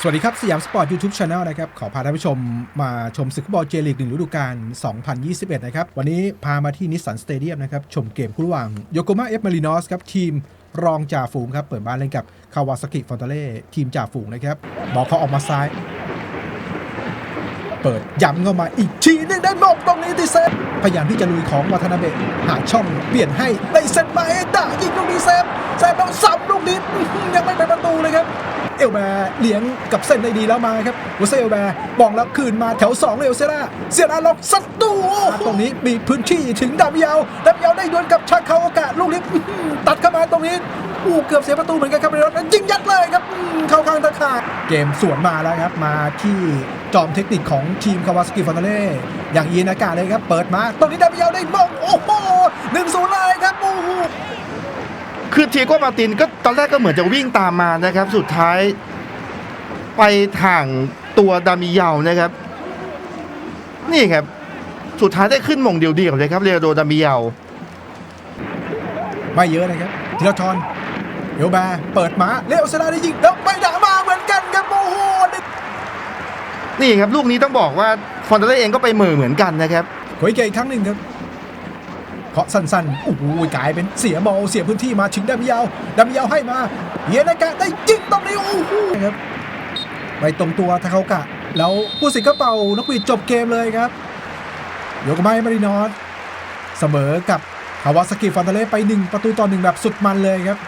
สวัสดีครับ สยามสปอร์ตยูทูบช anel นะครับ ขอพาท่านผู้ชมมาชมศึกฟุตบอลเจลีกหนึ่งฤดูกาล 2021 นะครับ วันนี้พามาที่นิสสันสเตเดียมนะครับ ชมเกมคู่ระหว่างโยโกมาเอฟมารินอสครับ ทีมรองจ่าฝูงครับ เปิดบ้านเล่นกับคาวาซากิฟอนตเล่ทีมจ่าฝูงนะครับ บอลเขาออกมาซ้าย เปิดย้ำเข้ามาอีกทีนึงได้บอลตรงนี้ที่เซฟพยายามที่จะลุยของวัฒนาเบะหาช่องเปลี่ยนให้ได้เซตมาเอตายิงลูกนี้เซฟ เซฟแล้วซ้ำลูกนี้ยังไม่เป็นประตูเลยครับ เอลแบร์เลี้ยงกับเส้นได้ดีแล้วมาครับวเซเอลแบร์บองแล้วคืนมาแถว2เอลเซราเซียนาล็อกสัตตูตรงนี้มีพื้นที่ถึงดาวิยาวดาวิยาวได้ดวลกับชาคาโอกาสลูกนี้ตัดเข้ามาตรงนี้อู้เกือบเสียประตูเหมือนกันครับในรถยิงยัดเลยครับเข้าข้างตะข่ายเกมสวนมาแล้วครับมาที่จอมเทคนิคของทีมคาวาสกิฟอนเตเล่อย่างอีนากาเลยครับ เปิดมา ตรงนี้ดาวิยาวได้มอง โอ้โหหนึ่งศูนย์เลยครับ โอ้โห คือเทียโกมาร์ตินก็ตอนแรกก็เหมือนจะวิ่งตามมานะครับ สุดท้าย ไปถ่างตัวดามิยาวนะครับ นี่ครับ สุดท้ายได้ขึ้นมงเดียวๆเลยครับเรโดดามิยาวไม่เยอะนะครับธีรทรเอลแบร์เปิดมาเลโอเซราได้ยิงแล้วไปด่ามาเหมือนกันครับโอ้โหนี่ครับลูกนี้ต้องบอกว่าฟอนเตเล่เองก็ไปเหมือเหมือนกันนะครับโคยเกอีกครั้งหนึ่งครับเคาะสั้นๆ โอ้โหกลายเป็นเสียบอลเสียพื้นที่มาถึงดามิยาวดามิยาวให้มาเยนากะได้ยิงตรงนี้โอ้โหครับไปตรงตัวทาเขากะ แล้วผู้สิงก็เป่านักวีจบเกมเลยครับโยกไมมารินอสเสมอกับคาวาสกิฟอนเทเลไป 1 ประตูต่อหนึ่งแบบสุดมันเลยครับ